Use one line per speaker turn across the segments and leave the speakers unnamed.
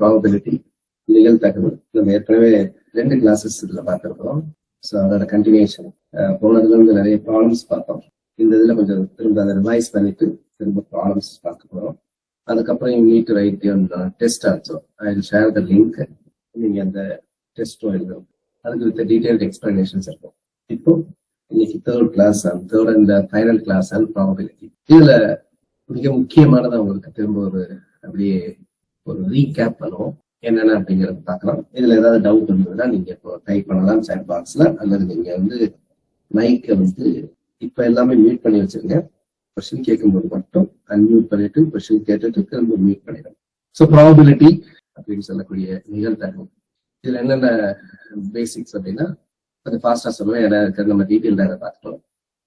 Probability நிகழ்தகவு நம்ம ஏற்கனவே ரெண்டு கிளாஸஸ் இதுல பார்த்துருக்கோம் ஸோ அதோட கண்டினியூஷன் போனதுல இருந்து நிறைய ப்ராப்ளம்ஸ் பார்த்தோம். இந்த இதுல கொஞ்சம் திரும்ப அதை ரிவைஸ் பண்ணிட்டு திரும்ப ப்ராப்ளம்ஸ் பார்க்க போறோம். அதுக்கப்புறம் you need write test also I will share the link நீங்க அந்த டெஸ்ட்டும் எழுதணும். அதுக்கு வித் டீடைல்டு எக்ஸ்பிளனேஷன்ஸ் இருக்கும். இப்போ இன்னைக்கு third class and third and final class and probability இதுல மிக முக்கியமானது உங்களுக்கு திரும்ப ஒரு அப்படியே ஒரு ரீகேப் பண்ணுவோம் என்னென்ன அப்படிங்கிறத பார்க்கலாம். இதுல ஏதாவது டவுட் இருந்ததுன்னா நீங்க இப்போ டைப் பண்ணலாம் சேட் பாக்ஸ்ல அல்லது நீங்க வந்து மைக்கை வந்து இப்ப எல்லாமே மியூட் பண்ணி வச்சிருங்க. கொஸ்டின் கேட்கும்போது மட்டும் அன்மியூட் பண்ணிட்டு கொஸ்டின் கேட்டுட்டு திரும்ப மியூட் பண்ணிடுங்க ஸோ ப்ராபபிலிட்டி அப்படின்னு சொல்லக்கூடிய நிகழ்தகவு. இதுல என்னென்ன பேசிக்ஸ் அப்படின்னா கொஞ்சம் ஃபாஸ்டா சொல்லுவேன் ஏன்னா நம்ம டீட்டெயில் பார்த்துட்டோம்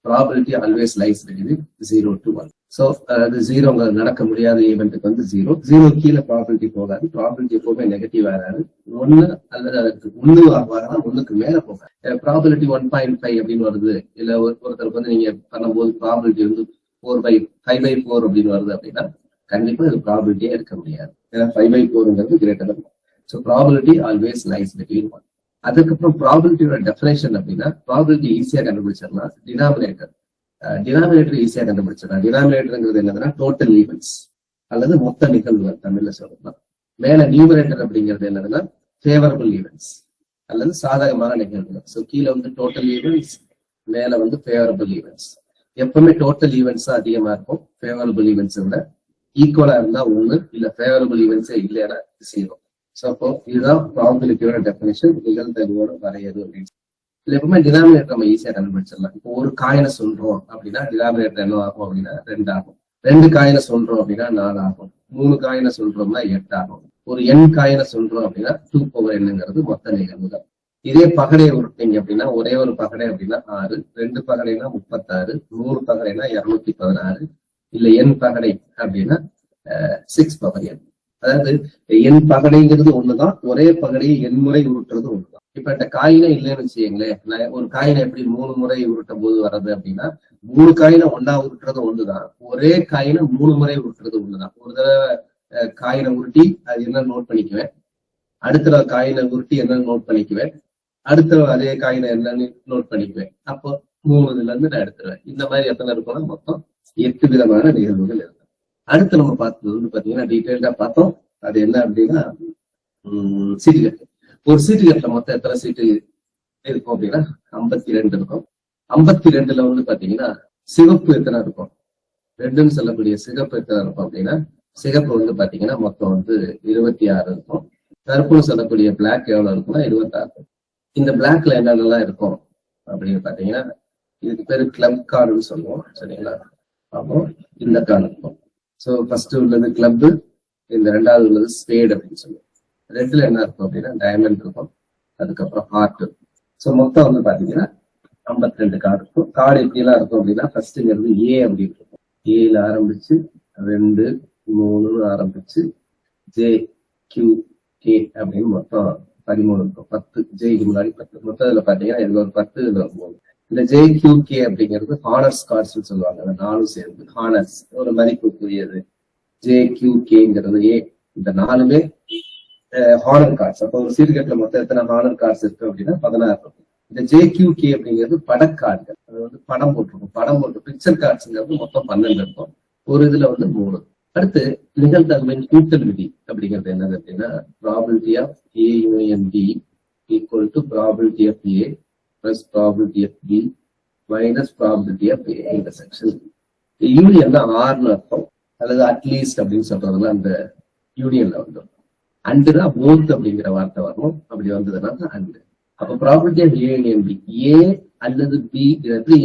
ப்ராபிலிட்டி ஆல்வேஸ் லைஸ் வெளியுது zero to one so uh, அது ஜீரோ நடக்க முடியாத ஈவெண்ட்டுக்கு வந்து ஜீரோ ஜீரோ கீழே ப்ராபிலிட்டி போகாது. ப்ராபிலிட்டி எப்பவுமே நெகட்டிவ் ஆகாது ஒன்னு அல்லது அதுக்கு ஒன்று வரலாம் ஒன்றுக்கு மேல போகாது. ப்ராபிலிட்டி ஒன் பாயிண்ட் ஃபைவ் அப்படின்னு வருது. இல்ல ஒரு- ஒருத்தருக்கு வந்து நீங்க பண்ணும்போது ப்ராபிலிட்டி வந்து four by five by four அப்படின்னு வருது அப்படின்னா கண்டிப்பா இது ப்ராபிலிட்டியே இருக்க முடியாது. ஏன்னா five by ஃபோருங்கிறது greater so probability always lies between one அதுக்கப்புறம் ப்ராபிலிட்டியோட டெஃபினேஷன் அப்படின்னா ப்ராபிலிட்டி ஈஸியா கண்டுபிடிச்சிடலாம். டினாமினேட்டர் டினாமினேட்டர் ஈஸியா கண்டுபிடிச்சிடலாம். டினாமினேட்டருங்கிறது என்னதுன்னா டோட்டல் ஈவெண்ட்ஸ் அல்லது மொத்த நிகழ்வுகள் தமிழ்ல சொல்லலாம் மேல நியூமரேட்டர் அப்படிங்கிறது என்னதுன்னா ஃபேவரபிள் ஈவெண்ட்ஸ் அல்லது சாதகமான நிகழ்வுகள். ஸோ கீழே வந்து டோட்டல் ஈவெண்ட்ஸ் மேல வந்து ஃபேவரபிள் ஈவெண்ட்ஸ் எப்பவுமே டோட்டல் ஈவெண்ட்ஸ் அதிகமா இருக்கும். ஃபேவரபிள் ஈவெண்ட்ஸ் விட ஈக்குவலா இருந்தா ஒண்ணு இல்ல ஃபேவரபிள் ஈவெண்ட்ஸே இல்லைன்னா ஜீரோ ஸோ அப்போ இதுதான் ப்ராபிலிட்டியோட டெஃபினேஷன் நிகழ்தகவோட வரையது அப்படின்னு இதுல எப்பவுமே டினாமினேட்டர் நம்ம ஈஸியா கண்டுபிடிச்சிடலாம். இப்போ ஒரு காயினை சொல்றோம் அப்படின்னா டினாமினேட்டர் என்ன ஆகும் அப்படின்னா ரெண்டு ஆகும் ரெண்டு காயினை சொல்றோம் அப்படின்னா நாலு ஆகும் மூணு காயினை சொல்றோம்னா எட்டு ஆகும் ஒரு எண் காயினை சொல்றோம் அப்படின்னா டூ பவர் என்னங்கிறது மொத்த நிகழ்வுகள் இதே பகடை உருட்டிங்க அப்படின்னா ஒரே ஒரு பகடை அப்படின்னா ஆறு. ரெண்டு பகடைனா முப்பத்தாறு. நூறு பகடைனா இருநூத்தி பதினாறு. இல்ல எண் பகடை அப்படின்னா சிக்ஸ் பவர் எண் அதாவது எண் பகடைங்கிறது ஒண்ணுதான் ஒரே பகடையை எண் முறை உருட்டுறது ஒண்ணு. இப்ப இந்த காயினே இல்லைன்னு வச்சுக்கீங்களேன் ஒரு காயினை எப்படி மூணு முறை உருட்டும் போது வர்றது அப்படின்னா மூணு காயினை ஒன்னா உருட்டுறது ஒண்ணுதான். ஒரே காயினை மூணு முறை உருட்டுறது ஒண்ணுதான். ஒரு தடவை அஹ், காயினை உருட்டி அது என்ன நோட் பண்ணிக்குவேன். அடுத்த தடவை காயினை உருட்டி என்னன்னு நோட் பண்ணிக்குவேன். அடுத்த அதே காயினை என்னன்னு நோட் பண்ணிக்குவேன். அப்போ மூணு இதுல இருந்து நான் எடுத்துருவேன். இந்த மாதிரி எத்தனை இருக்கும்னா மொத்தம் எட்டு விதமான நிகழ்வுகள் இருக்கு. அடுத்து நம்ம பார்த்தது வந்து பாத்தீங்கன்னா டீட்டெயில்டா பார்த்தோம். அது என்ன அப்படின்னா உம், சீட்டு ஒரு சீட்டு கட்டுல மொத்தம் எத்தனை சீட்டு இருக்கும் அப்படின்னா ஐம்பத்தி ரெண்டு இருக்கும். ஐம்பத்தி ரெண்டுல வந்து பாத்தீங்கன்னா சிவப்பு எத்தனை இருக்கும்? ரெண்டுன்னு சொல்லக்கூடிய சிகப்பு எத்தனை இருக்கும் அப்படின்னா சிகப்பு வந்து பாத்தீங்கன்னா மொத்தம் வந்து இருபத்தி ஆறு இருக்கும். கருப்புன்னு சொல்லக்கூடிய பிளாக் எவ்வளவு இருக்கும்னா இருபத்தாறு இந்த பிளாக்ல என்னென்னலாம் இருக்கும் அப்படின்னு பாத்தீங்கன்னா இதுக்கு பேரு கிளப் கார்டுன்னு சொல்லுவோம். சரிங்களா? அப்போ இந்த கார்டு இருக்கும். ஸோ ஃபர்ஸ்ட் உள்ளது கிளப் இந்த ரெண்டாவது உள்ளது ஸ்பேட் அப்படின்னு சொல்லுவோம். ரெட்ல என்ன இருக்கும் அப்படின்னா டைமண்ட் இருக்கும். அதுக்கப்புறம் ஹார்ட் ஸோ மொத்தம் வந்து பாத்தீங்கன்னா ஐம்பத்தி ரெண்டு கார்டு இருக்கும் கார்டு எப்படிலாம் இருக்கும் அப்படின்னா ஃபர்ஸ்ட்ங்கிறது ஏ அப்படின்னு இருக்கும். ஏல ஆரம்பிச்சு ரெண்டு மூணு ஆரம்பிச்சு ஜே கியூ கே அப்படின்னு மொத்தம் பதிமூணு இருக்கும். பத்து ஜெய்க்கு முன்னாடி பத்து. மொத்தம் இதுல பாத்தீங்கன்னா இதுல ஒரு பத்து இதுல மூணு. இந்த ஜெய் கியூ கே அப்படிங்கிறது ஹானர்ஸ் கார்ட்ஸ் சொல்லுவாங்க. அந்த நாலும் சேர்ந்து ஹானர்ஸ் ஒரு மதிப்புக்குரியது. ஜே கியூ கேங்கிறது ஏ இந்த நாலுமே ஹானர் கார்ட்ஸ் அப்போ ஒரு சீர்கேட்ல மொத்தம் எத்தனை ஹானர் கார்ட்ஸ் இருக்கு அப்படின்னா பதினாறு இருக்கும் இந்த ஜே கியூ கே அப்படிங்கிறது படக்கார்டுகள் அது வந்து படம் போட்டிருக்கும். படம் போட்டு பிக்சர் கார்ட்ஸ்ங்கிறது மொத்தம் பன்னெண்டு இருக்கும். ஒரு இதுல வந்து மூணு. அடுத்து நிகழ்தகவின் கூட்டல் விதி அப்படிங்கிறது என்னது அப்படின்னா probability of A union B equal to probability of A plus probability of B minus probability of A section union தான் ஆறுனு அர்த்தம். அல்லது அட்லீஸ்ட் அப்படின்னு சொல்றதுல அந்த யூனியன்ல வந்துடும். அண்டு தான் போத் அப்படிங்கிற வார்த்தை வரும் அப்படி வந்ததுன்னா அண்டு அப்ப probability of A union B A அல்லது பி இது எப்படி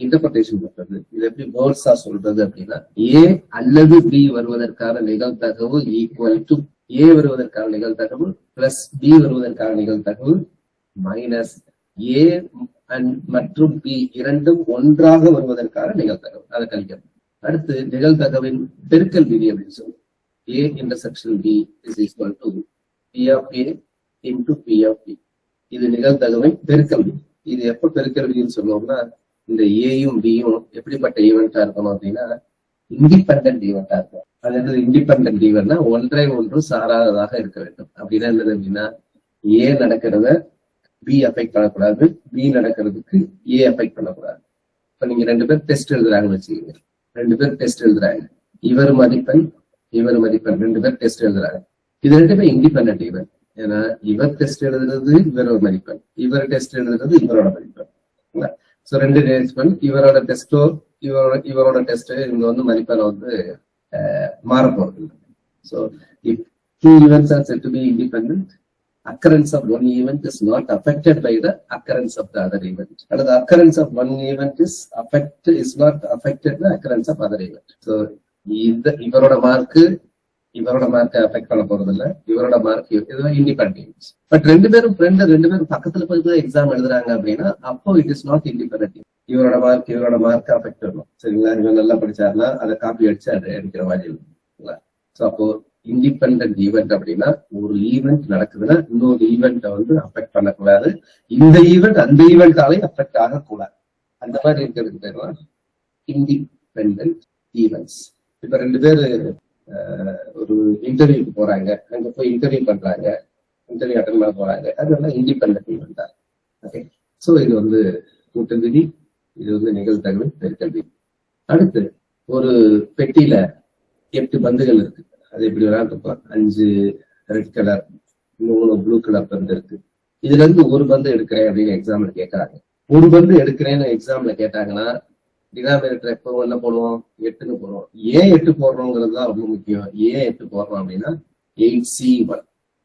இன்டர்பிரேஷன் பண்றது இது எப்படி போர்ஸா சொல்றது அப்படின்னா ஏ அல்லது பி வருவதற்கான நிகழ்தகவு ஈக்குவல் டு ஏ வருவதற்கான நிகழ்தகவு பிளஸ் பி வருவதற்கான நிகழ்தகவு மைனஸ் ஏ மற்றும் பி இரண்டும் ஒன்றாக வருவதற்கான நிகழ்தகவு. அதை கழிக்கிறது அடுத்து நிகழ்தகவின் பெருக்கல் விதி அப்படின்னு சொல்லுவோம். A intersection B is equal to P of A into P of B இது நிகழ்தகவின் பெருக்கல்வி இது எப்ப பெருக்கல்வின்னு சொல்லுவோம்னா இந்த ஏயும் பியும் எப்படிப்பட்ட ஈவெண்டா இருக்கணும் அப்படின்னா இண்டிபெண்டன்ட் ஈவெண்டா இருக்கும். அது என்னது? இண்டிபெண்டன்ட் ஈவெண்ட்னா ஒன்றை ஒன்று சாராததாக இருக்க வேண்டும். அப்படின்னா என்னது அப்படின்னா ஏ நடக்கிறத பி அஃபெக்ட் பண்ணக்கூடாது. பி நடக்கிறதுக்கு ஏ அஃபெக்ட் பண்ணக்கூடாது. இப்ப நீங்க ரெண்டு பேர் டெஸ்ட் எழுதுறாங்கன்னு வச்சுக்கோங்க. ரெண்டு பேர் டெஸ்ட் எழுதுறாங்க. இவர் மதிப்பெண் இவர் மதிப்பெண் ரெண்டு பேர் டெஸ்ட் எழுதுறாங்க இது ரெண்டுமே இண்டிபெண்ட் ஈவெண்ட் ஏன்னா இவர் டெஸ்ட் எழுதுறது இவரோட மதிப்பெண். இவர் டெஸ்ட் எழுதுறது இவரோட மதிப்பெண். சோ ரெண்டு மதிப்பெண் இவரோட டெஸ்டோ இவரோட இவரோட டெஸ்ட் இவங்க வந்து மதிப்பெண் வந்து மாற போறது so if two events are said to be independent occurrence of one event is not affected by the occurrence of the other event. And the occurrence of one event is affect is not affected the occurrence of other event. So இந்த இவரோட mark இவரோட மார்க்கை affect பண்ண போறது இல்ல இவரோட mark இதுவும் independence but ரெண்டு பேரும் ஃப்ரெண்ட் ரெண்டு பேரும் பக்கத்துல போய் எக்ஸாம் எழுதுறாங்க அப்படின்னா அப்போ இட் இஸ் நாட் இண்டிபெண்டன்ட் இவரோட மார்க் இவரோட மார்க் அஃபெக்ட் வரும் சரிங்களா? இவன் நல்லா படிச்சாருன்னா அதை காப்பி அடிச்சு அதை எடுக்கிற மாதிரி இருக்குங்களா ஸோ அப்போ இண்டிபெண்டன்ட் ஈவெண்ட் அப்படின்னா ஒரு ஈவெண்ட் நடக்குதுன்னா இன்னொரு ஈவெண்ட்டை வந்து அஃபெக்ட் பண்ணக்கூடாது. இந்த ஈவெண்ட் அந்த ஈவெண்ட்டாலையும் அஃபெக்ட் ஆகக்கூடாது. அந்த மாதிரி இருக்கிறதுக்கு பேர் இண்டிபெண்டன்ட் ஈவெண்ட்ஸ் இப்ப ரெண்டு பேர் ஒரு இன்டர்வியூக்கு போறாங்க. அங்க போய் இன்டர்வியூ பண்றாங்க. இன்டர்வியூ அட்டன் பண்ண போறாங்க. அது வந்து ஈவெண்ட் தான். ஓகே ஸோ இது வந்து கூட்டு விதி இது வந்து நிகழ்தகவு பெருக்கல்வி. அடுத்து ஒரு பெட்டியில எட்டு பந்துகள் இருக்கு. அது எப்படி விளையாண்டுருக்கலாம் அஞ்சு ரெட் கலர் மூணு ப்ளூ கலர் பந்து இருக்கு. இதுல இருந்து ஒரு பந்து எடுக்கிறேன் அப்படின்னு எக்ஸாம்ல கேட்கறாங்க ஒரு பந்து எடுக்கிறேன்னு எக்ஸாம்ல கேட்டாங்கன்னா டினாமினேட்டர் எப்போ என்ன போடுவோம்? எட்டுன்னு போடுவோம். ஏன் எட்டு போடுறோங்கிறது தான் ரொம்ப முக்கியம். ஏன் எட்டு போடுறோம் அப்படின்னா eight C one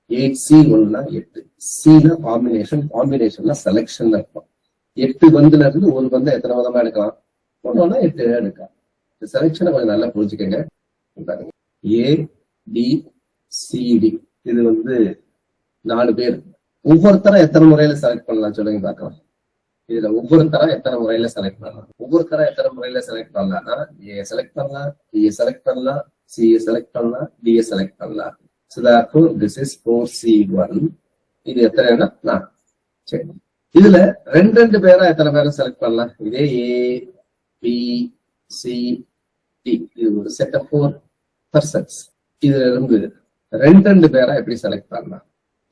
eight C ஒன்னா எட்டு. சினா காம்பினேஷன் காம்பினேஷன்ல செலெக்ஷன் இருக்கும் எட்டு பந்துல இருந்து ஒரு பந்து எத்தனை விதமா எடுக்கலாம்? ஒன்னொன்னா எட்டு எடுக்கலாம். செலக்ஷனை கொஞ்சம் நல்லா புரிஞ்சுக்கங்க. ஏ டி சிடி இது வந்து நாலு பேர். ஒவ்வொருத்தரும் எத்தனை முறையில செலக்ட் பண்ணலாம் சொல்லுங்க பார்க்கலாம். இதுல ஒவ்வொரு தரம் எத்தனை முறையில செலக்ட் பண்ணலாம்? ஒவ்வொரு தரம் எத்தனை முறையில செலக்ட் பண்ணலாம்னா ஏ செலக்ட் பண்ணலாம் டிஏ செலக்ட் பண்ணலாம் சிஏ செலக்ட் பண்ணலாம் டிஏ செலக்ட் பண்ணலாம். So this is four C one இது எத்தனைனா நான் சரி. இதுல ரெண்டு ரெண்டு பேரா எத்தனை பேரும் செலக்ட் பண்ணலாம்? இதே ஏ பி சி டி இது ஒரு செட் ஆஃப் ஃபோர் பர்சன்ஸ் இதுல இருந்து ரெண்டு ரெண்டு பேரா எப்படி செலக்ட் பண்ணலாம்?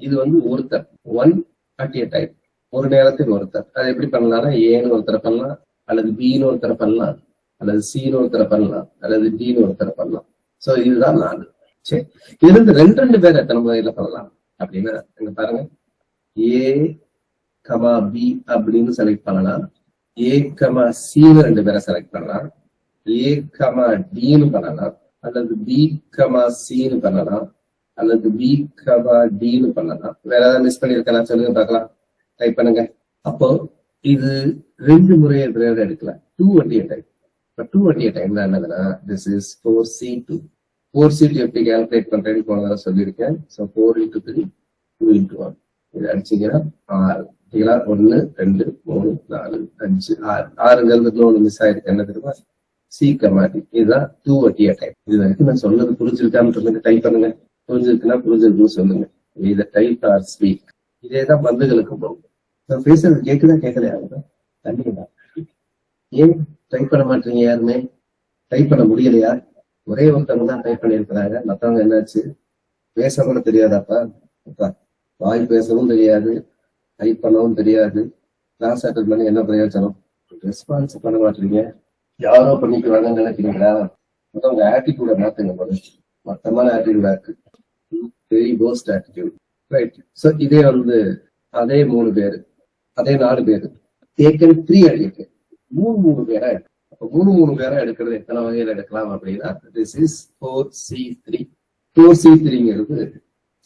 இது வந்து ஒருத்தர் ஒன் அட் ஏ டைம் ஒரு நேரத்தில் ஒருத்தர். அதை எப்படி பண்ணலாம்னா ஏன்னு ஒருத்தரை பண்ணலாம் அல்லது பின்னு ஒருத்தரை பண்ணலாம் அல்லது சின்னு ஒருத்தரை பண்ணலாம் அல்லது டின்னு ஒருத்தரை பண்ணலாம். சோ இதுதான் நாலு. சரி. இதுல இருந்து ரெண்டு ரெண்டு பேர் எத்தனை முறையில பண்ணலாம்? அப்படின்னா இங்க பாருங்க. ஏ கமா பி அப்படின்னு செலக்ட் பண்ணலாம். ஏ கமா சின்னு ரெண்டு பேரை செலக்ட் பண்ணலாம். ஏ கமா டின்னு பண்ணலாம். அல்லது பி கமா சின்னு பண்ணலாம். அல்லது பி கமா டின்னு பண்ணலாம். வேற ஏதாவது மிஸ் பண்ணிருக்கலாம் சொல்லுங்க பார்க்கலாம். டைப் பண்ணுங்க. அப்போ இது ரெண்டு முறையை எதிராக எடுக்கலாம் டூ வண்டிய டைம் இப்போ டூ வண்டிய டைம்ல என்னதுன்னா this is four C two four C two எப்படி கால்குலேட் பண்றேன்னு போன தடவை சொல்லியிருக்கேன். So four into three two into one இது அடிச்சீங்கன்னா ஆறு. ஓகேங்களா? ஒன்னு ரெண்டு மூணு நாலு அஞ்சு ஆறு. ஆறுங்கிறது இன்னொன்று மிஸ் ஆயிருக்கு. என்ன தெரியுமா? சீக்கிரம் கமாட்டி இதுதான் டூ வட்டியா டைம் இது வரைக்கும் நான் சொன்னது புரிஞ்சிருக்கான்னு சொல்லுங்க. டைப் பண்ணுங்க. புரிஞ்சிருக்குன்னா புரிஞ்சிருக்குன்னு சொல்லுங்க. இதை டைப் ஆர் ஸ்பீக் இதேதான் பந்துகளுக்கு போகும் நான் பேசுறது கேக்குதா கேட்கலையா? கண்டிப்பா. ஏன் டைப் பண்ண மாட்டீங்க யாருமே? டைப் பண்ண முடியலையா? ஒரே ஒருத்தவங்க தான் டைப் பண்ணியிருக்கிறாங்க. மத்தவங்க என்னாச்சு? பேச கூட தெரியாதாப்பா வாய் பேசவும் தெரியாது டைப் பண்ணவும் தெரியாது. கிளாஸ் அட்டன் பண்ணி என்ன பிரயோஜனம்? ரெஸ்பான்ஸ் பண்ண மாட்டீங்க. யாரோ பண்ணிக்கிறாங்கன்னு நினைக்கிறீங்களா? மத்தவங்க ஆட்டிடியூட மாத்துங்க மொத்தமான ஆட்டிடியூடா இருக்கு. Very post attitude right so இதே வந்து அதே மூணு பேர் அதே நாலு பேரு டேக்கன் த்ரீ அடிக்கு மூணு மூணு பேரா எடுக்கும் அப்ப மூணு மூணு பேரா எடுக்கிறது எத்தனை வகையில எடுக்கலாம் அப்படின்னா this is four C three four C த்ரீங்கிறது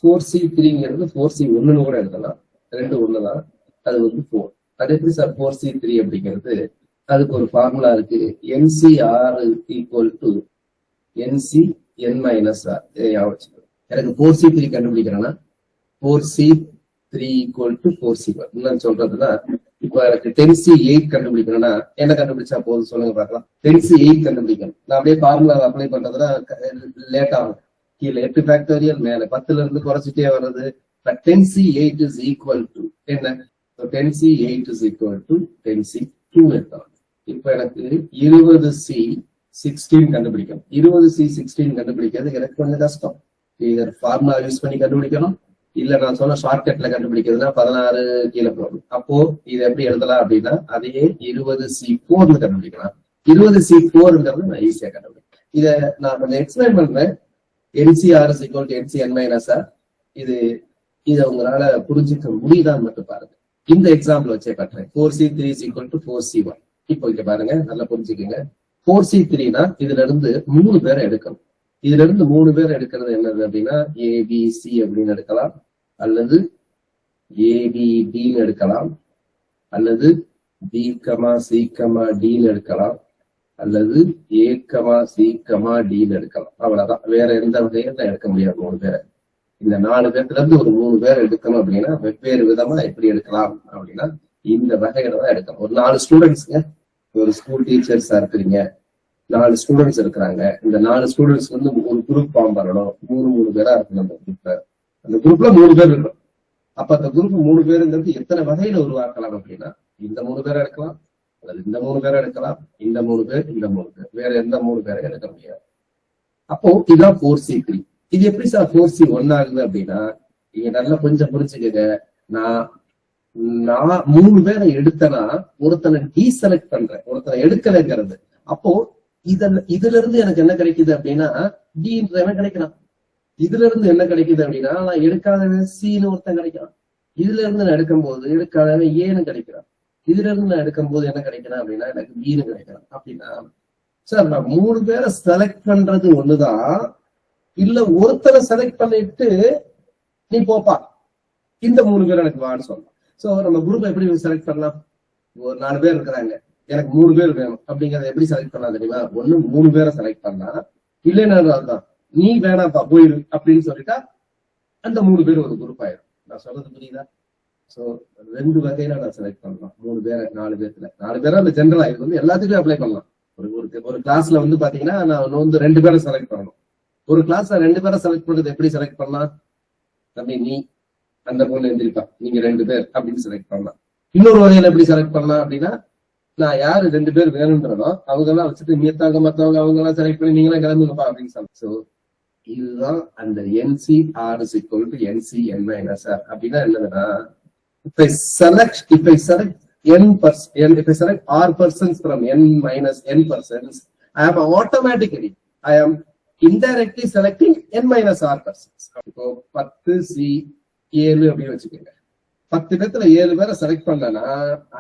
four C த்ரீங்கிறது ஃபோர் சி ஒன்னு கூட எடுக்கலாம் ரெண்டு ஒண்ணுதான் அது வந்து ஃபோர் அது எப்படி சார் ஃபோர் சி த்ரீ அப்படிங்கிறது? அதுக்கு ஒரு ஃபார்முலா இருக்கு N C R equal to N C N minus R எனக்கு four C three கண்டுபிடிக்கிறேன்னா four C three equal to four C one சொல்றதுன்னா இப்போ எனக்கு டென் சி எயிட் கண்டுபிடிக்கணும்னா என்ன கண்டுபிடிச்சா போதும் சொல்லுங்க பார்க்கலாம். டென் சி எயிட் கண்டுபிடிக்கணும். நான் அப்படியே ஃபார்முலா அப்ளை பண்றதுன்னா லேட் ஆகும். கீழே எட்டு ஃபேக்டோரியல் மேல பத்துல இருந்து குறைச்சிட்டே வர்றது. But ten C eight is equal to என்ன? Ten C eight is equal to ten C two எடுத்தாங்க இப்போ எனக்கு இருபது சி சிக்ஸ்டீன் கண்டுபிடிக்கணும். இருபது சி சிக்ஸ்டீன் கண்டுபிடிக்கிறது எனக்கு கொஞ்சம் கஷ்டம். இதர் ஃபார்முலா யூஸ் பண்ணி கண்டுபிடிக்கணும். இல்ல நான் சொன்ன ஷார்ட்கட்ல கண்டுபிடிக்கிறதுனா பதினாறு கீழே போகணும் அப்போ இது எப்படி எழுதலாம் அப்படின்னா அதையே இருபது சி போர்னு கண்டுபிடிக்கலாம். இருபது சி போர்ங்கிறது நான் ஈஸியா கண்டுபிடிக்கிறேன் இதை நான் கொஞ்சம் எக்ஸ்பிளைன் பண்றேன். NCr equal to nCn minus r இது இதை உங்களால புரிஞ்சுக்க முடியுதான்னு மட்டும் பாருங்க. இந்த எக்ஸாம்பிள் வச்சே பண்றேன் four C three equal to four C one இப்போ இங்க பாருங்க நல்லா புரிஞ்சுக்கோங்க. ஃபோர் சி த்ரீனா இதுல இருந்து மூணு பேரை எடுக்கணும். இதுல இருந்து மூணு பேர் எடுக்கிறது என்னது அப்படின்னா ஏபிசி அப்படின்னு எடுக்கலாம். அல்லது ஏபிடின்னு எடுக்கலாம். அல்லது பி கமா சி கமா டின்னு எடுக்கலாம். அல்லது ஏ கமா சி கமா டின்னு எடுக்கலாம். அவ்வளவுதான். வேற எந்த வகையில எடுக்க முடியாது மூணு பேரை. இந்த நாலு பேர்ல இருந்து ஒரு மூணு பேர் எடுக்கணும் அப்படின்னா வெவ்வேறு விதமா எப்படி எடுக்கலாம் அப்படின்னா இந்த வகையில தான் எடுக்கணும். ஒரு நாலு ஸ்டூடெண்ட்ஸ்ங்க ஒரு ஸ்கூல் டீச்சர்ஸா இருக்கிறீங்க. நாலு ஸ்டூடெண்ட்ஸ் இருக்கிறாங்க. இந்த நாலு ஸ்டூடெண்ட்ஸ் வந்து ஒரு குரூப் ஃபார்ம் பண்ணணும். மூணு மூணு பேரா இருக்கணும் அந்த குரூப்ல அந்த குரூப்ல மூணு பேர் இருக்கணும். அப்ப அந்த குரூப் மூணு பேருங்கிறது எத்தனை வகையில உருவாக்கலாம் அப்படின்னா இந்த மூணு பேரை எடுக்கலாம் அல்லது இந்த மூணு பேரை எடுக்கலாம் இந்த மூணு பேர் இந்த மூணு பேர். வேற எந்த மூணு பேரை எடுக்க முடியாது. அப்போ இதுதான் ஃபோர் சி த்ரீ இது எப்படி சார் ஃபோர் சி ஒன் ஆகுது அப்படின்னா நீங்க நல்லா கொஞ்சம் புரிஞ்சுக்கங்க. நான் நான் மூணு பேரை எடுத்தனா ஒருத்தனை டீசெலக்ட் பண்றேன். ஒருத்தனை எடுக்கலைங்கிறது. அப்போ இதன் இதுல இருந்து எனக்கு என்ன கிடைக்குது அப்படின்னா டின்றவன் கிடைக்கிறான் இதுல இருந்து என்ன கிடைக்குது அப்படின்னா நான் எடுக்காதவன் சின்னு ஒருத்தன் கிடைக்கிறான் இதுல இருந்து நான் எடுக்கும் போது எடுக்காதவன் ஏன்னு கிடைக்கிறான் இதுல இருந்து நான் எடுக்கும் போது என்ன கிடைக்கிறான் அப்படின்னா எனக்கு பீனு கிடைக்கிறான் அப்படின்னா சார் நான் மூணு பேரை செலக்ட் பண்றது ஒண்ணுதான். இல்ல ஒருத்தரை செலக்ட் பண்ணிட்டு நீ போப்பா. இந்த மூணு பேர் எனக்கு வான்னு சொல்லலாம் சோ நம்ம குரூப் எப்படி செலக்ட் பண்ணலாம்? ஒரு நாலு பேர் இருக்கிறாங்க. எனக்கு மூணு பேர் வேணும். அப்படிங்கறத எப்படி செலக்ட் பண்ணலாம் தெரியுமா? ஒண்ணு மூணு பேரை செலக்ட் பண்ணலாம் இல்லைன்னா அதுதான் நீ வேணாம்ப்பா போயிரு அப்படின்னு சொல்லிட்டா அந்த மூணு பேர் ஒரு குரூப் ஆயிடும் நான் சொல்றது புரியுதா? சோ ரெண்டு வகையில நான் செலக்ட் பண்ணலாம். மூணு பேரை நாலு பேர்த்துல நாலு பேரா அந்த ஜென்ரலா இது வந்து எல்லாத்துக்கும் அப்ளை பண்ணலாம். ஒரு ஒரு ஒரு கிளாஸ்ல வந்து பாத்தீங்கன்னா நான் வந்து ரெண்டு பேரை செலக்ட் பண்ணணும். ஒரு கிளாஸ்ல ரெண்டு பேரை செலக்ட் பண்றது எப்படி செலக்ட் பண்ணலாம்? தம்பி நீ அந்த பொண்ணு எழுந்திருப்பா நீங்க ரெண்டு பேர் அப்படின்னு செலக்ட் பண்ணலாம். இன்னொரு வகையில எப்படி செலக்ட் பண்ணலாம் அப்படின்னா நான் யாரு? ரெண்டு பேர் வேணும்ன்றனோ அவங்க எல்லாம் வச்சுட்டு மீத்தாங்க மத்தவங்க அவங்க எல்லாம் செலக்ட் பண்ணி நீங்களாம் கிளம்புங்கப்பா அப்படின்னு சொல்லி சோ இதுதான் அந்த N C R is equal to N C என்ன சார் அப்படின்னா என்னதுன்னா இப்ப செலக்ட் இப்ப செலக்ட் என் பர்ஸ் என் இப்ப select R persons from N minus N persons I am automatically I am indirectly selecting N minus R persons இப்போ பத்து சி ஏழு அப்படின்னு வச்சுக்கோங்க. பத்து பேர்த்துல ஏழு பேரை செலக்ட் பண்ணலன்னா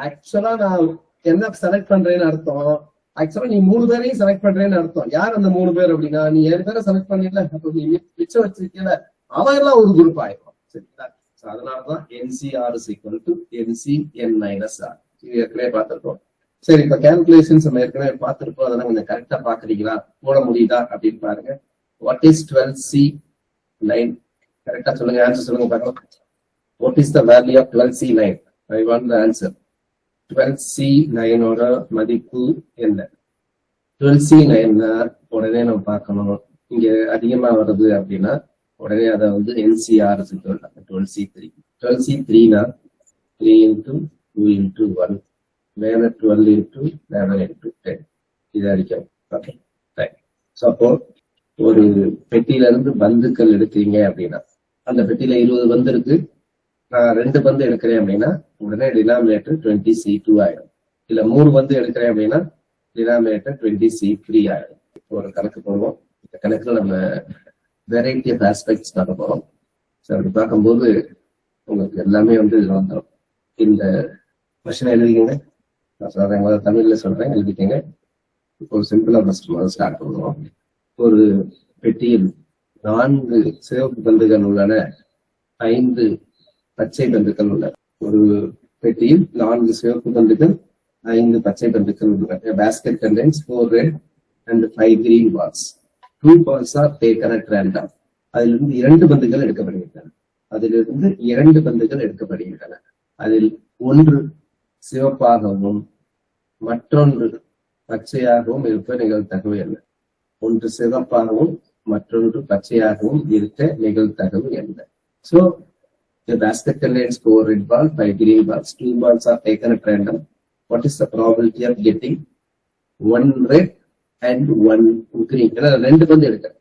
ஆக்சுவலா நான் என்ன செலக்ட் பண்றேன்னு அர்த்தம்? ஆக்சுவலா நீ மூணு பேரையும் செலக்ட் பண்றேன்னு அர்த்தம். யார் அந்த மூணு பேர் அப்படின்னா நீ ஏழு பேரை செலக்ட் பண்ணல அப்ப நீ மிச்சம் வச்சிருக்கல அவன் எல்லாம் ஒரு குரூப் ஆயிடும் சரிங்களா? அதனாலதான் N C R is equal to N C N minus R இது ஏற்கனவே பார்த்திருக்கோம். சரி இப்ப கேல்குலேஷன்ஸ் நம்ம ஏற்கனவே பார்த்திருக்கோம். அதெல்லாம் கொஞ்சம் கரெக்டா பாக்குறீங்களா போட முடியுதா அப்படின்னு பாருங்க. What is twelve C nine கரெக்டா சொல்லுங்க ஆன்சர் சொல்லுங்க பாருங்க what is the value of twelve C nine I want the answer twelve C நைனோட மதிப்பு என்ன? டுவெல் சி நைன்னா உடனே நம்ம பார்க்கணும். இங்க அதிகமா வருது அப்படின்னா உடனே அதை வந்து N C R twelve C three twelve C த்ரீனா three into two into one மேல twelve into eleven into ten இது அடிக்கும். ஓகே ஸோ அப்போ ஒரு பெட்டியில இருந்து பந்துக்கள் எடுத்தீங்க அப்படின்னா அந்த பெட்டியில இருபது பந்து இருக்கு. நான் ரெண்டு பந்து எடுக்கிறேன் அப்படின்னா உடனே டினாமினேட்டர் டுவெண்ட்டி சி டூ ஆயிடும். இல்ல மூணு பந்து எடுக்கிறேன் அப்படின்னா டினாமினேட்டர் டுவெண்ட்டி சி த்ரீ ஆயிடும். இப்போ ஒரு கணக்கு போடுவோம். இந்த கணக்குல நம்ம வெரைட்டி ஆஃப் ஆஸ்பெக்ட்ஸ் பார்க்க போறோம். ஸோ அப்படி பார்க்கும்போது உங்களுக்கு எல்லாமே வந்து இதுல வந்துடும் இந்த கொஸ்டின் எழுதிக்கங்க. நான் சாதாரண தமிழ்ல சொல்றேன் எழுதிக்கங்க. இப்போ ஒரு சிம்பிளா ஃபர்ஸ்ட் முதல்ல ஸ்டார்ட் பண்ணுவோம். ஒரு பெட்டியில் நான்கு சிவப்பு பந்துகள் உள்ளன. ஐந்து பச்சை பந்துக்கள் உள்ளன ஒரு பெட்டியில் நான்கு சிவப்பு பந்துகள் ஐந்து பச்சை பந்துக்கள் உள்ளன basket contains four red and five green balls. Two balls are taken at random. அதிலிருந்து இரண்டு பந்துகள் எடுக்கப்படுகின்றன. அதிலிருந்து இரண்டு பந்துகள் எடுக்கப்படுகின்றன. அதில் ஒன்று சிவப்பாகவும் மற்றொன்று பச்சையாகவும் இருக்க நிகழ்த்தகவு என்ன? ஒன்று சிவப்பாகவும் மற்றொன்று பச்சையாகவும் இருக்க நிகழ்த்தகவு என்ன? So the basket contains four red balls, five green balls. Two balls are taken at random. What is the probability of getting one red and one green ஏன்னா ரெண்டு பந்து எடுக்கிறேன்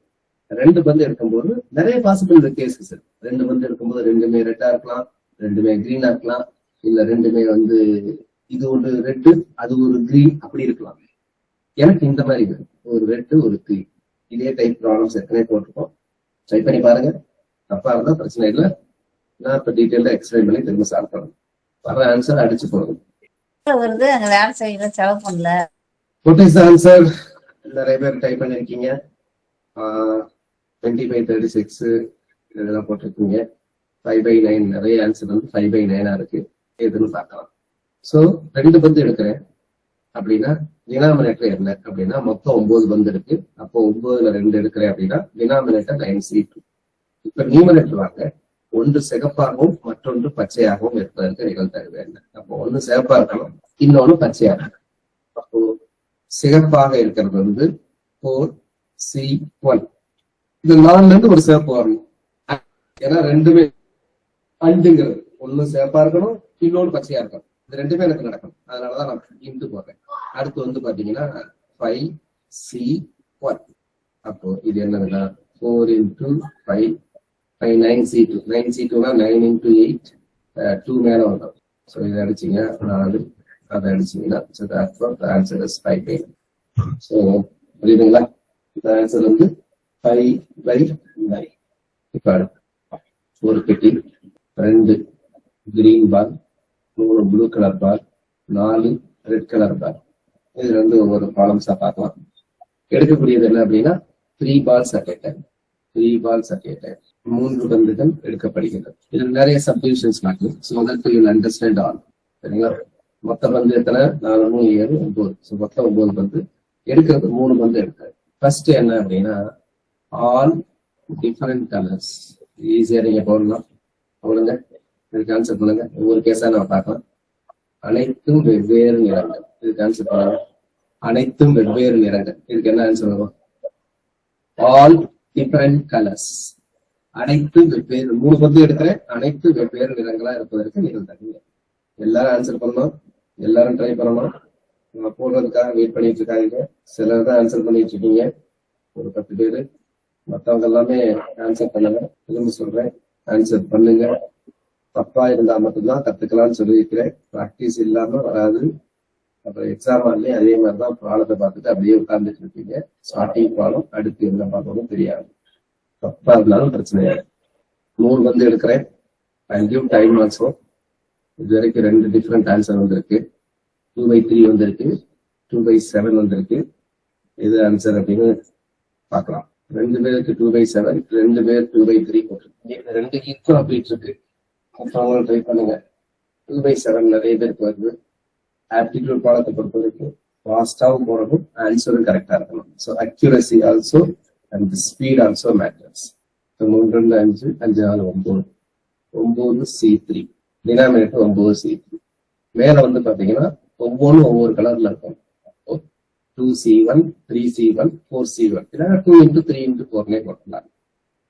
ரெண்டு பந்து எடுக்கும்போது நிறைய பாசிபிள் கேசஸ் சார் ரெண்டு பந்து எடுக்கும்போது ரெண்டுமே ரெட்டா இருக்கலாம் ரெண்டுமே கிரீனா இருக்கலாம் இல்ல ரெண்டுமே வந்து இது ஒரு ரெட்டு அது ஒரு கிரீன் அப்படி இருக்கலாம். எனக்கு இந்த மாதிரி வேணும். ஒரு ரெட்டு ஒரு கிரீன் இதே டைப் ப்ராப்ளம்ஸ் ஏற்கனவே போட்டிருக்கோம். ட்ரை பண்ணி பாருங்க. தப்பா இருந்தா பிரச்சனை இல்லை. நான் இப்ப டீட்டெயிலா எக்ஸ்பிளைன் பண்ணி திரும்ப சால்வ் பண்ணணும். வர ஆன்சர் அடிச்சு போடணும்
வருது. அங்க வேலை செய்யல. செலவு பண்ணல.
வாட் இஸ் ஆன்சர் நிறைய பேர் டைப் பண்ணிருக்கீங்க. டுவெண்ட்டி பை தேர்ட்டி சிக்ஸ் இதெல்லாம் போட்டிருக்கீங்க. ஃபைவ் பை நைன் நிறைய ஆன்சர் வந்து ஃபைவ் பை நைனா இருக்கு. எதுன்னு பார்க்கலாம். ஸோ ரெண்டு பந்து எடுக்கிறேன். அப்படின்னா டினாமினேட்டர் என்ன அப்படின்னா மொத்தம் ஒன்பது பந்து இருக்கு. அப்போ ஒன்பதுல ரெண்டு எடுக்கிறேன் அப்படின்னா டினாமினேட்டர் நைன் சி டூ இப்ப நியூமரேட்டர் வாங்க. ஒன்று சிகப்பாகவும் மற்றொன்று பச்சையாகவும் இருப்பதற்கு நிகழ்தகவு என்ன? அப்போ ஒன்று சிகப்பா இருக்கணும் இன்னொன்னு பச்சையா இருக்கணும் அப்போ சிகப்பாக இருக்கிறது வந்து ஃபோர் சி ஒன் இது நாலுல இருந்து ஒரு சிறப்பு வரணும். ஏன்னா ரெண்டுமே அண்டுங்கிறது ஒண்ணு சிறப்பா இருக்கணும் இன்னொன்னு பச்சையா இருக்கணும். இது ரெண்டுமே எனக்கு நடக்கணும். அதனாலதான் நான் இந்து போடுறேன். அடுத்து வந்து பாத்தீங்கன்னா ஃபைவ் சி ஒன் அப்போ இது என்னதுன்னா four into five five nine C two nine C டூனா நைன் இன்டூ எயிட் டூ மேலே வரும் ஸோ இதை அடிச்சீங்க. நாலு. அதை அடிச்சீங்கன்னா so answer is five by so புரியுதுங்களா? இந்த ஆன்சர் வந்து ஃபைவ் பை நைன் இப்போ ஒரு பெட்டி ரெண்டு கிரீன் பால் மூணு ப்ளூ கலர் பால் நாலு ரெட் கலர் பால் இதுல வந்து ஒவ்வொரு ப்ராப்ளம்ஸா பார்க்கலாம். எடுக்கக்கூடியது என்ன அப்படின்னா three ball at three balls மூன்று பந்துகள் எடுக்கப்படுகின்றன. இதில் நிறைய சப்டிவிஷன்ஸ் நடக்கும் ஸோ அதற்கு யூ அண்டர்ஸ்டாண்ட் ஆல் சரிங்களா? மொத்த பந்து எத்தனை? நாலு மூணு ஏழு ஒன்பது. ஸோ மொத்தம் ஒன்பது பந்து எடுக்கிறது மூணு பந்து எடுக்கிறது. ஃபர்ஸ்ட் என்ன அப்படின்னா ஆல் டிஃபரெண்ட் கலர்ஸ் ஈஸியா நீங்க போடலாம். அவ்வளோங்க இதுக்கு ஆன்சர் பண்ணுங்க. ஒவ்வொரு கேஸா நான் பார்க்கலாம். அனைத்தும் வெவ்வேறு நிறங்கள். இதுக்கு ஆன்சர் பண்ணுங்க. அனைத்தும் வெவ்வேறு நிறங்கள். இதுக்கு என்ன ஆன்சர் வரும்? ஆல் டிஃபரெண்ட் கலர்ஸ் அனைத்து வெவ்வேறு மூணு பந்து எடுக்கிறேன். அனைத்து வெவ்வேறு நிறங்களா இருப்பதற்கு நிகழ்ந்தது எல்லாரும் ஆன்சர் பண்ணணும். எல்லாரும் ட்ரை பண்ணணும். நான் போடுறதுக்காக வெயிட் பண்ணிட்டு இருக்காங்க சிலர் தான் ஆன்சர் பண்ணிட்டு இருக்கீங்க. ஒரு பத்து பேர். மற்றவங்க எல்லாமே ஆன்சர் பண்ணுங்க. திரும்ப சொல்றேன். ஆன்சர் பண்ணுங்க. தப்பா இருந்தா மட்டும்தான் கத்துக்கலாம்னு சொல்லியிருக்கிறேன். ப்ராக்டிஸ் இல்லாம வராது. அப்புறம் எக்ஸாம் ஆன்லயும் அதே மாதிரிதான் பாலத்தை பார்த்துட்டு அப்படியே உட்கார்ந்துட்டு இருப்பீங்க. ஸ்டார்டிங் பாலம் அடுத்து என்ன பார்க்கணும் தெரியாது. தப்பா இருந்தாலும் பிரச்சனை நூல் மூணு வந்து எடுக்கிறேன். ஐ கிவ் டைம் ஆல்சோ இது வரைக்கும் ரெண்டு டிஃப்ரெண்ட் ஆன்சர் வந்திருக்கு. டூ பை த்ரீ வந்திருக்கு. டூ பை செவன் வந்திருக்கு. எது ஆன்சர் அப்படின்னு பார்க்கலாம். ரெண்டு பேருக்கு டூ பை செவன் ரெண்டு பேர் டூ பை த்ரீ போட்டிருக்கு ரெண்டு ஈக்குவல் போயிட்டு இருக்கு. அப்புறம் ட்ரை பண்ணுங்க. டூ பை செவன் நிறைய பேருக்கு வருது. ஆப்டிடியூட் பாடத்தை பொறுத்த வரைக்கும் ஃபாஸ்டாகவும் போடணும் ஆன்சரும் கரெக்டாக இருக்கணும். So accuracy also and speed also matters மூன்று ரெண்டு அஞ்சு அஞ்சு நாலு ஒம்பது. ஒம்பது சி த்ரீ டினாமினேட்டர் ஒம்பது சி த்ரீ மேலே வந்து பார்த்தீங்கன்னா ஒவ்வொன்றும் ஒவ்வொரு கலரில் இருக்கும். Two C one three C one four C one இல்லைன்னா டூ இன்ட்டு த்ரீ இன்ட்டு ஃபோர்னே போட்டலாம்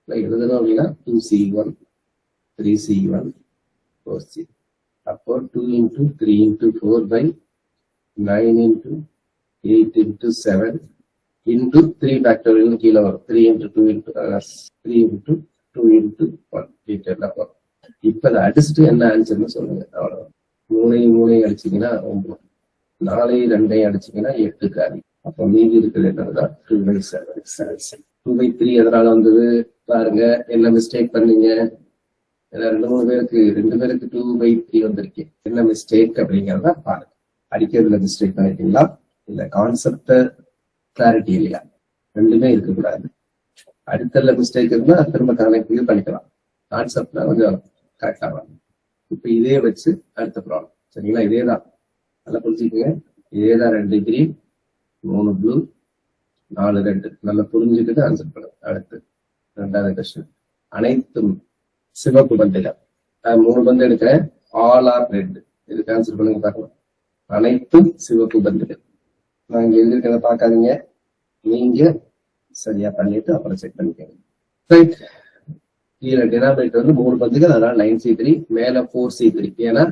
எழுதணும் அப்படின்னா two C one three C one four C அப்போ two into three into four by nine into eight into seven into three factorial கீழே வரும். Three into two into three into two into one டீட்டெயிலாக வரும். இப்ப அதை அடிச்சுட்டு என்ன ஆன்சர்னு சொல்லுங்க. அவ்வளோ மூணையும் மூணையும் அடிச்சீங்கன்னா ஒன்பது. நாலையும் ரெண்டையும் அடிச்சீங்கன்னா எட்டு காரி அப்போ மீதி இருக்கிறது என்னதுதான் two by seven two by three எதனால வந்தது? பாருங்க. என்ன மிஸ்டேக் பண்ணீங்க? ரெண்டு மூணு பேருக்கு ரெண்டு பேருக்கு டூ பை த்ரீ வந்திருக்கு. என்ன மிஸ்டேக் அப்படிங்கறத பாருங்க. அடிக்கிறதுல மிஸ்டேக் பண்ணிட்டீங்களா? இல்ல கான்செப்ட கிளாரிட்டி இல்லையா? ரெண்டுமே இருக்கக்கூடாது. அடுத்தல மிஸ்டேக் இருந்தா திரும்ப கனெக்ட் பண்ணிக்கலாம். கான்செப்ட்ல கொஞ்சம் கரெக்டா வரணும். இப்ப இதே வச்சு அடுத்த ப்ராப்ளம் சரிங்களா? இதே தான் நல்லா புரிஞ்சுக்கோங்க. இதே தான் ரெண்டு கிரீன் மூணு ப்ளூ நாலு ரெண்டு நல்லா புரிஞ்சுக்கிட்டு ஆன்சர் பண்ணுங்க. அடுத்து ரெண்டாவது கொஸ்டின் அனைத்தும் சிவப்பு பந்துகள். நான் மூணு பந்து எடுக்கிறேன். ஆல் ஆர் ரெட் இதுக்கு ஆன்சர் பண்ணுங்க பார்க்கலாம். அனைத்தும் சிவப்பு பந்துகள். நான் இங்க எழுதியிருக்கிறத பார்க்காதீங்க. நீங்க சரியா பண்ணிட்டு அப்புறம் செக் பண்ணிக்கோங்க. ரைட் கீழே டினாமினேட்டர் வந்து மூணு பந்துகள் அதனால நைன் சி த்ரீ மேல ஃபோர் சி த்ரீ ஏன்னா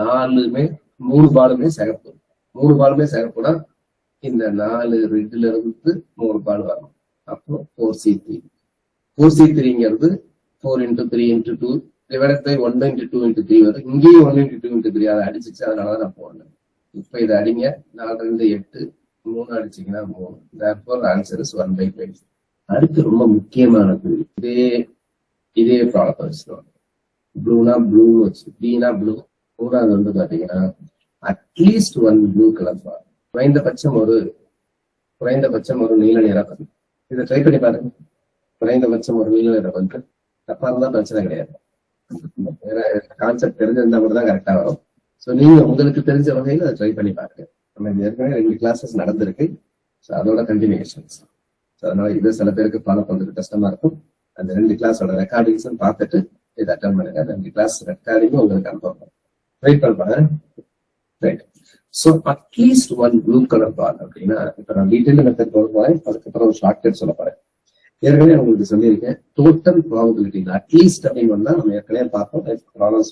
நாலுமே மூணு பாலுமே சிகப்பு. மூணு பாலுமே சிகப்புனா இந்த நாலு ரெட்ல இருந்து மூணு பால் வரணும். அப்போ four C three four C த்ரீங்கிறது four into three into two divide by one into two into three வரும். இங்கேயும் one into two into three அதை அடிச்சிச்சு அதனால தான் நான் போடணும் இப்போ இதை அடிங்க நாலு ரெண்டு எட்டு மூணு அடிச்சீங்கன்னா மூணு. Therefore answer is one by five அடுத்து ரொம்ப முக்கியமானது இதே இதே ப்ராப்ளம் வச்சுருவாங்க ப்ளூனா ப்ளூ வச்சு ப்ளூனா ப்ளூ மூணாவது வந்து பாத்தீங்கன்னா அட்லீஸ்ட் ஒன் ப்ளூ கலர் குறைந்தபட்சம் ஒரு குறைந்தபட்சம் ஒரு நீல நிற இதை ட்ரை பண்ணி பாருங்க. குறைந்தபட்சம் ஒரு நீல நிற பந்து தப்பா இருந்தா பிரச்சனை கிடையாது. வேற கான்செப்ட் தெரிஞ்சிருந்தா மட்டும் தான் கரெக்டா வரும். ஸோ நீங்க உங்களுக்கு தெரிஞ்ச வகையில அதை ட்ரை பண்ணி பாருங்க. நம்ம ஏற்கனவே ரெண்டு கிளாஸஸ் நடந்திருக்கு. ஸோ அதோட கண்டினியூஷன்ஸ் ஸோ அதனால இது சில பேருக்கு ஃபாலோ பண்றது கஷ்டமா இருக்கும். அந்த ரெண்டு கிளாஸோட ரெக்கார்டிங்ஸும் பார்த்துட்டு இதை அட்டன் பண்ணுங்க. ரெண்டு கிளாஸ் ரெக்கார்டிங்கும் உங்களுக்கு அனுப்பணும் வெயிட் பண்ணுவாங்க right so at least one blue colour ball அப்படின்னா இப்போ நான் டீட்டெயில் மெத்தட் போட அதுக்கப்புறம் ஒரு ஷார்ட் கட் சொல்ல போறேன். ஏற்கனவே உங்களுக்கு சொல்லியிருக்கேன் டோட்டல் ப்ராபபிலிட்டி அட்லீஸ்ட் அப்படின்னு வந்தா நம்ம ஏற்கனவே பார்த்தோம்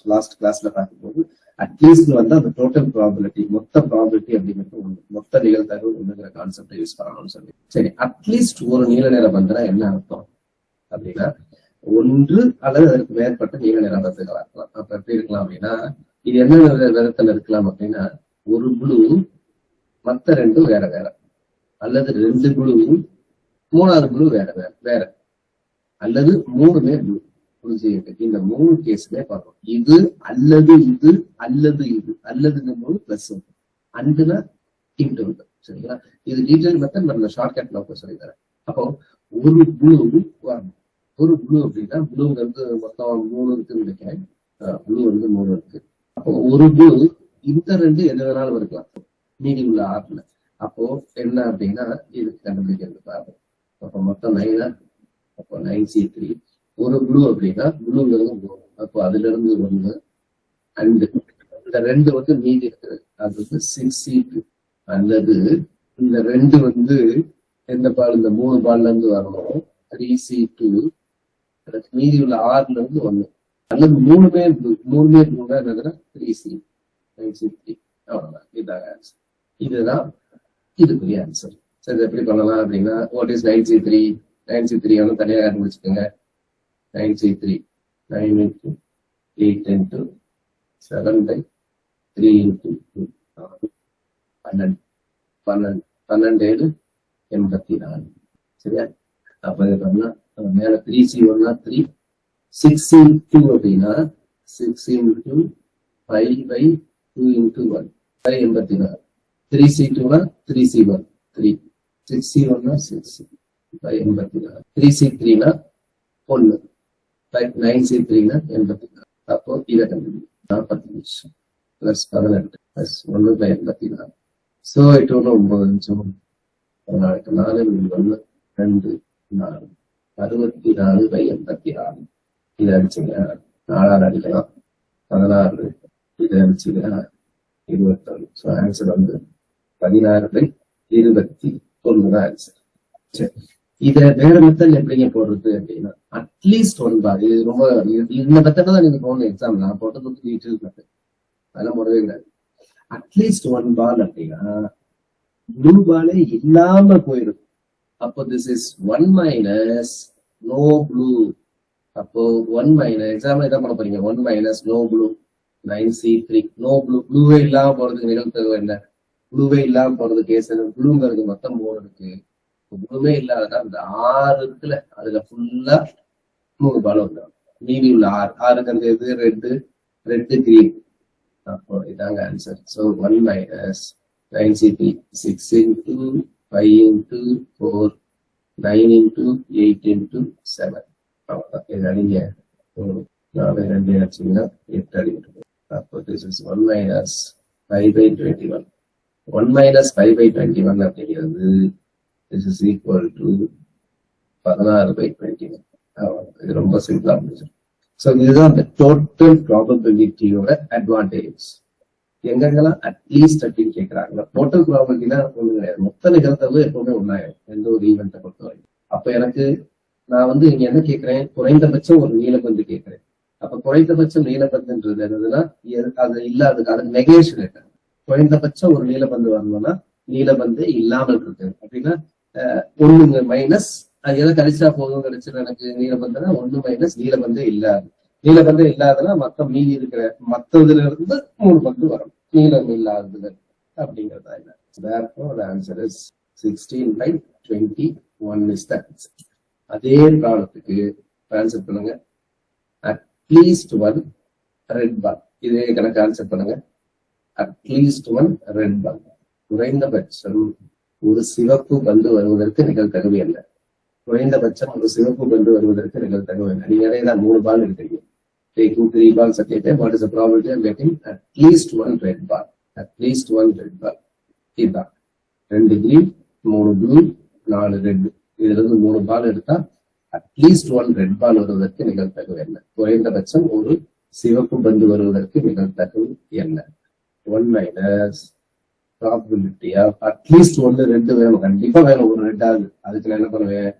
லாஸ்ட் கிளாஸ்ல பார்க்கும்போது அட்லீஸ்ட் வந்து அந்த டோட்டல் ப்ராபபிலிட்டி மொத்த ப்ராபபிலிட்டி அப்படிங்கிறது ஒண்ணு மொத்த நிகழ்தகவு ஒண்ணுங்கிற கான்செப்டை யூஸ் பண்ணணும்னு சொல்லி. சரி அட்லீஸ்ட் ஒரு நீல நிற பந்தனா என்ன அர்த்தம்? அப்படின்னா ஒன்று அல்லது அதற்கு மேற்பட்ட நீல நிற பந்துகள் இருக்கலாம் அப்ப எப்படி இருக்கலாம் அப்படின்னா இது என்ன வித- விதத்துல இருக்கலாம் அப்படின்னா ஒரு குழுவும் மத்த ரெண்டும் வேற வேற. அல்லது ரெண்டு குழுவும் மூணாவது குழு வேற வேற வேற. அல்லது மூணுமே ப்ளூ புரிஞ்சுக்கிட்டு இந்த மூணு கேஸுமே பார்க்கணும் இது அல்லது இது அல்லது இது. அல்லதுங்கும் போது பிளஸ் அண்டுனா இன்ட்டு உண்டு. சரிங்களா? இது டீடைல் மெத்தட் நம்ம ஷார்ட்கட் நோக்க சொல்லி தரேன். அப்போ ஒரு ப்ளூ வரணும் ஒரு ப்ளூ அப்படின்னா ப்ளூங்கிறது மொத்தம் மூணு இருக்குன்னு நினைக்கிறேன். ப்ளூ வந்து மூணு இருக்கு. அப்போ ஒரு ப்ளூ இந்த ரெண்டு எது வேணாலும் இருக்கலாம். மீதி உள்ள ஆர்ட்ல அப்போ என்ன அப்படின்னா இதுக்கு கண்டுபிடிக்கிறது பாருங்க. அப்போ மொத்தம் நைனா அப்போ நைன் சி த்ரீ ஒரு ப்ளூ அப்படின்னா ப்ளூங்கிறது மூணு அப்போ அதுல இருந்து ஒன்று அண்டு இந்த ரெண்டு வந்து மீதி இருக்குது அது வந்து சிக்ஸ் சி டூ அல்லது இந்த ரெண்டு வந்து எந்த பால்? இந்த மூணு பால்ல இருந்து வரணும் த்ரீ சி டூ மீதி உள்ள ஆறுல இருந்து ஒன்று அல்லது மூணு பேர் மூணு பேர் ப்ளூனா என்னதுன்னா three C nine C three அவ்வளோதான் இதுதான் ஆன்சர் இதுதான் இதுக்குரிய ஆன்சர் சரி இது எப்படி பண்ணலாம் அப்படின்னா what is nine C three nine C three வந்து தனியாக கண்டுபிடிச்சுக்கோங்க nine C three nine into eight into seven by three into two பன்னெண்டு. பன்னெண்டு. பன்னெண்டு ஏழு எண்பத்தி நாலு. சரியா? அப்போ இது பண்ணால் மேலே த்ரீ சி ஒன்னா த்ரீ சிக்ஸ் டூ அப்படின்னா six into five by two into one five எண்பத்தி நாலு. த்ரீ சி டூனா three C one three six C ஒன்னா சிக்ஸ் ஃபைவ் எண்பத்தி நாலு த்ரீ சி த்ரீனா ஒன்று பை நைன் சி த்ரீனா எண்பத்தி நாலு அப்போ இதை கண்டுபிடி நாற்பத்தி நிமிஷம் பிளஸ் பதினெட்டு பிளஸ் ஒன்று பை எண்பத்தி நாலு ஸோ எட்டு ஒன்று ஒன்பது நிமிஷம் பதினாலுக்கு நாலு ஒன்று ரெண்டு நாலு அறுபத்தி நாலு பை எண்பத்தி நாலு இதை அடிச்சுங்க நாலாறு அடிக்கலாம் பதினாறு இதை அடிச்சுங்க இருபத்தொன்று ஸோ ஆன்சர் வந்து பதினாறு பை இருபத்தி ஒன்று தான் ஆன்சர் சரி. இத வேற மெத்தட் எப்படிங்க போடுறது அப்படின்னா அட்லீஸ்ட் ஒன் பார் இது ரொம்ப இந்த மெத்தட் தான் நீங்க போகணும் எக்ஸாம் நான் போட்டது வந்து டீட்டெயில் மெத்தட் அதெல்லாம் போடவே கிடையாது அட்லீஸ்ட் ஒன் பால் அப்படின்னா ப்ளூ பாலே இல்லாம போயிடும். அப்போ this is one minus no blue அப்போ ஒன் மைனஸ் எக்ஸாம்பிள் இதான் பண்ண போறீங்க? One minus no blue nine C three no blue ப்ளூவே இல்லாம போறதுக்கு நிகழ்த்தது என்ன குழுவே இல்லாம போறது கேஸ் குழுங்கிறது மொத்தம் மூணு இருக்கு. குழுவே இல்லாததான் அந்த ஆறு இருக்குல்ல அதுல ஃபுல்லா மூணு பால் வந்துடும் மீதி உள்ள ஆறு ஆறுங்கிறது எது ரெட்டு ரெட்டு கிரீன் அப்போ இதாங்க answer so one minus nine C by six into five into four nine into eight into seven அவ்வளோதான் இது அடிங்க. நாலு ரெண்டு அடிச்சிங்கன்னா எட்டு அடி இருக்கும் அப்போ this is one minus five by twenty one one minus five by twenty one அப்படிங்கிறது திஸ் இஸ் ஈக்குவல் டு பதினாறு பை டுவெண்ட்டி ஒன் இது ரொம்ப சிம்பிளா முடிஞ்சிடும். ஸோ இதுதான் அந்த டோட்டல் ப்ராபபிலிட்டியோட அட்வான்டேஜ் எங்கெங்கெல்லாம் அட்லீஸ்ட் அப்படின்னு கேட்கறாங்களோ டோட்டல் ப்ராபபிலிட்டினா ஒண்ணு கிடையாது. மொத்த நிகழ்த்தவு எப்பவுமே ஒன்றாயிரும் எந்த ஒரு ஈவெண்ட்டை பொறுத்தவரை அப்ப எனக்கு நான் வந்து இங்க என்ன கேட்கிறேன் குறைந்தபட்சம் ஒரு நீலப்பந்து கேட்கிறேன் அப்ப குறைந்தபட்சம் நீலப்பந்துன்றது என்னதுன்னா அது இல்லாததுக்கு அது நெகேஷன் என்ன குறைந்தபட்சம் ஒரு நீலப்பந்து வரணும்னா நீலபந்து இல்லாமல் இருக்கு. அப்படின்னா ஒண்ணுங்க மைனஸ் அது எதை கழிச்சா போதும் கழிச்சு எனக்கு நீலபந்துனா ஒண்ணு மைனஸ் நீலபந்து இல்லாது. நீலபந்து இல்லாதனா மத்த மீதி இருக்கிற மத்ததுல இருந்து மூணு பந்து வரும். நீளம் இல்லாததுல அப்படிங்கறதா இல்ல therefore the answer is 16 by 21 is the answer அதே ப்ராப்ளத்துக்கு ஆன்சர் பண்ணுங்க. At least one red ball இதே கணக்கு ஆன்சர் பண்ணுங்க. அட்லீஸ்ட் ஒன் ரெட் பால் குறைந்தபட்சம் ஒரு சிவப்பு பந்து வருவதற்கு நிகழ்தகவு என்ன குறைந்தபட்சம் ஒரு சிவப்பு பந்து வருவதற்கு நிகழ்தகவு அல்ல. நீங்க தான் மூணு பால் எடுக்கிறீங்க. Taking three balls at a time, what is the probability of getting at least one red ball? At least one red ball. இதுதான் ரெண்டு கிரீன் மூணு ப்ளூ நாலு ரெட் இதுல இருந்து மூணு பால் எடுத்தா அட்லீஸ்ட் ஒன் ரெட் பால் வருவதற்கு நிகழ்த்தகவு என்ன குறைந்தபட்சம் ஒரு சிவப்பு பந்து வருவதற்கு நிகழ்த்தகவு என்ன one minus probability of at least ஒன்னு ரெண்டு வேணும். கண்டிப்பா வேணும். ஒரு ரெண்டாவது அதுக்கு என்ன பண்ணுவேன்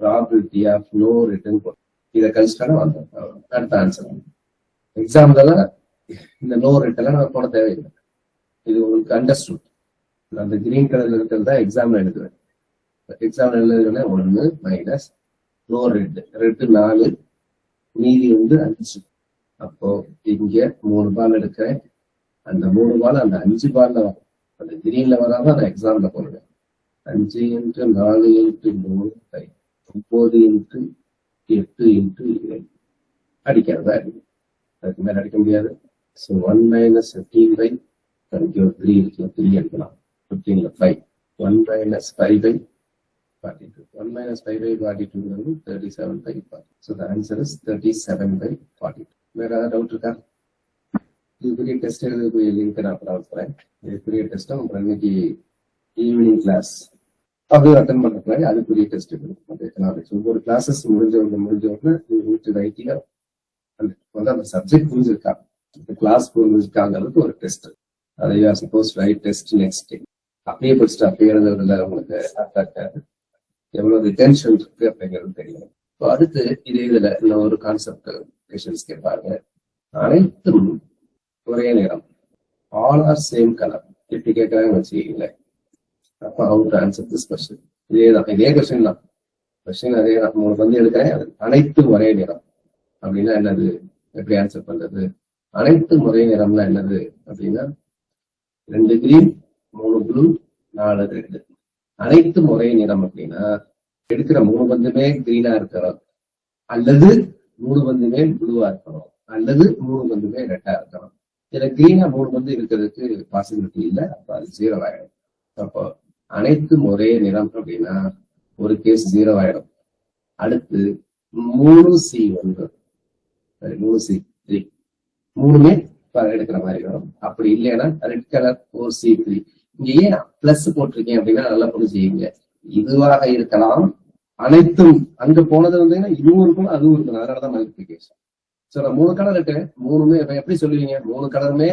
ப்ராபபிலிட்டி ஆஃப் நோ ரிட்டர்ன் இதை கழிச்சிட்டாலும் வந்தோம் அடுத்த ஆன்சர் எக்ஸாம்ல இந்த நோ ரிட்டர்ன் நான் போட தேவையில்லை. இது உங்களுக்கு அண்டர்ஸ்டுட் அந்த கிரீன் கலர்ல இருக்கிறது தான் எக்ஸாம்ல எழுதுவேன். எக்ஸாம்ல எழுதுறதுனா ஒன்னு மைனஸ் நோ ரெட் ரெட்டு நாலு மீதி வந்து அஞ்சு. அப்போ இங்க மூணு பால் எடுக்கிறேன். அந்த மூணு பால் அந்த அஞ்சு பால்ல வரும் அந்த கிரீன்ல வராம நான் எக்ஸாம்ல போடுவேன். அஞ்சு இன்ட்டு நாலு இன்ட்டு மூணு ஃபைவ் ஒன்பது இன்ட்டு எட்டு இன்ட்டு ஏழு. அடிக்கிறதா அடிக்கும் அதுக்கு மேல அடிக்க முடியாது. So one minus fifteen by இங்கே ஒரு த்ரீ இருக்கு த்ரீ எடுக்கலாம். ஃபிஃப்டீன்ல five one minus five by forty two one minus five by forty two வந்து thirty seven by forty so the answer is thirty seven by forty two வேற ஏதாவது doubt இருக்கா? இதுக்குரிய test எழுதக்கூடிய லிங்க் நான் அப்புறம் அனுப்புறேன் இதுக்குரிய டெஸ்ட் அப்புறம் இன்னைக்கு ஈவினிங் கிளாஸ் அது அட்டன் பண்றதுக்கு அதுக்குரிய டெஸ்ட் எக்கனாமிக்ஸ் ஒவ்வொரு கிளாஸஸ் முடிஞ்சவங்க முடிஞ்சவங்க வீட்டு ரைட்டிங்க வந்து அந்த சப்ஜெக்ட் புரிஞ்சிருக்கா? இந்த கிளாஸ் புரிஞ்சிருக்காங்கிறது ஒரு டெஸ்ட் அதை you suppose right test next day அப்படியே படிச்சுட்டு அப்படியே எழுதுறதுல உங்களுக்கு அட்ராக்ட் எவ்வளவு ரிட்டென்ஷன் இருக்கு அப்படிங்கிறது தெரியும் இப்போ அடுத்து இதே இதுல இன்னும் ஒரு கான்செப்ட் கொஷன்ஸ் கேட்பாங்க. அனைத்தும் ஒரே நிறம் ஆல் ஆர் சேம் கலர் எப்படி கேட்கறாங்கன்னு வச்சுக்கீங்களேன் how to answer this question இதே தான். இதே கொஸ்டின் தான். கொஸ்டின் அதே தான். மூணு வந்து எடுக்கிறேன். அது அனைத்தும் ஒரே நிறம் அப்படின்னா என்னது? எப்படி ஆன்சர் பண்றது? அனைத்தும் ஒரே நிறம்னா என்னது? அப்படின்னா ரெண்டு கிரீன் மூணு ப்ளூ நாலு ரெண்டு அனைத்தும் ஒரே நிறம் அப்படின்னா எடுக்கிற மூணு பந்துமே கிரீனா இருக்கிறோம் அல்லது மூணு பந்துமே ப்ளூவா இருக்கணும். அல்லது மூணு பந்துமே ரெட்டா இருக்கணும். இதுல கிரீனா மூணு வந்து இருக்கிறதுக்கு பாசிபிலிட்டி இல்லை. அப்ப அது ஜீரோ ஆயிடும். அப்போ அனைத்தும் ஒரே நிறம் அப்படின்னா ஒரு கேஸ் ஜீரோ ஆயிடும். அடுத்து மூணு சி ஒன்று சரி, மூணு சி த்ரீ மூணுமே எடுக்கிற மாதிரி வரும். அப்படி இல்லைன்னா red colour four C three இங்க ஏன் பிளஸ் போட்டிருக்கேன் அப்படின்னா நல்லா புரிஞ்சுக்கீங்க. இதுவாக இருக்கலாம். அனைத்தும் அங்க போனது வந்து இதுவும் இருக்கும் அதுவும் இருக்கும் அதனாலதான் மல்டிபிகேஷன் சோ நான் மூணு கலர் இருக்கு. மூணுமே இப்ப எப்படி சொல்லுவீங்க? மூணு கலருமே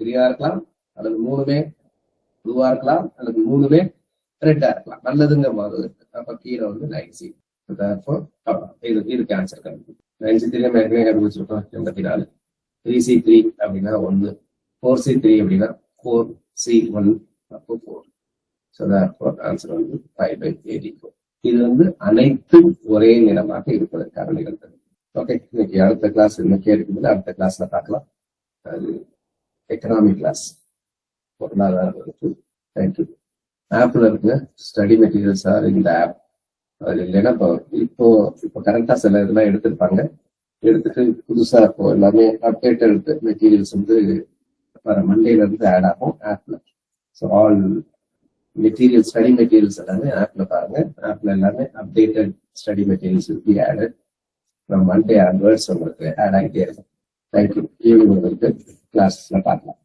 கிரியா இருக்கலாம் அல்லது மூணுமே ப்ளூவா இருக்கலாம் அல்லது மூணுமே ரெட்டா இருக்கலாம். நல்லதுங்கிற மாதிரி இருக்கு. அப்ப கீழே வந்து நைன் சி இது இதுக்கு ஆன்சர் கண்டுபிடி நைன் சி த்ரீ நம்ம ஏற்கனவே கண்டுபிடிச்சிருக்கோம். எண்பத்தி நாலு? த்ரீ சி த்ரீ அப்படின்னா ஒன்னு ஃபோர் சி த்ரீ அப்படின்னா ஃபோர் சி ஒன் அப்போ ஃபோர் ஸோ ஆன்சர் வந்து ஃபைவ் பை எயிட்டி ஃபோர் இது வந்து அனைத்தும் ஒரே நிறமாக இருப்பதற்கான நிகழ்வு ஓகே இன்னைக்கு அடுத்த கிளாஸ் இன்னைக்கே இருக்குதுல அடுத்த கிளாஸ்ல பார்க்கலாம். அது எக்கனாமிக் கிளாஸ் பொருளாதாரம் இருக்கு தேங்க்யூ ஆப்ல இருக்கு. ஸ்டடி மெட்டீரியல்ஸ் ஆர் இந்த ஆப் அது இல்லைன்னா இப்போ இப்போ இப்போ கரெக்டா சில இதெல்லாம் எடுத்திருப்பாங்க. எடுத்துட்டு புதுசா இப்போ எல்லாமே அப்டேட் எடுத்து மெட்டீரியல்ஸ் வந்து வர மண்டேல இருந்து ஆட் ஆகும் ஆப்ல so all material study materials எல்லாமே ஆப்ல பாருங்க. ஆப்ல எல்லாமே updated study materials will be added from Monday onwards உங்களுக்கு ஆட் ஆகிட்டே இருக்கும் தேங்க்யூ ஈவினிங் உங்களுக்கு கிளாஸ்ல பார்க்கலாம்.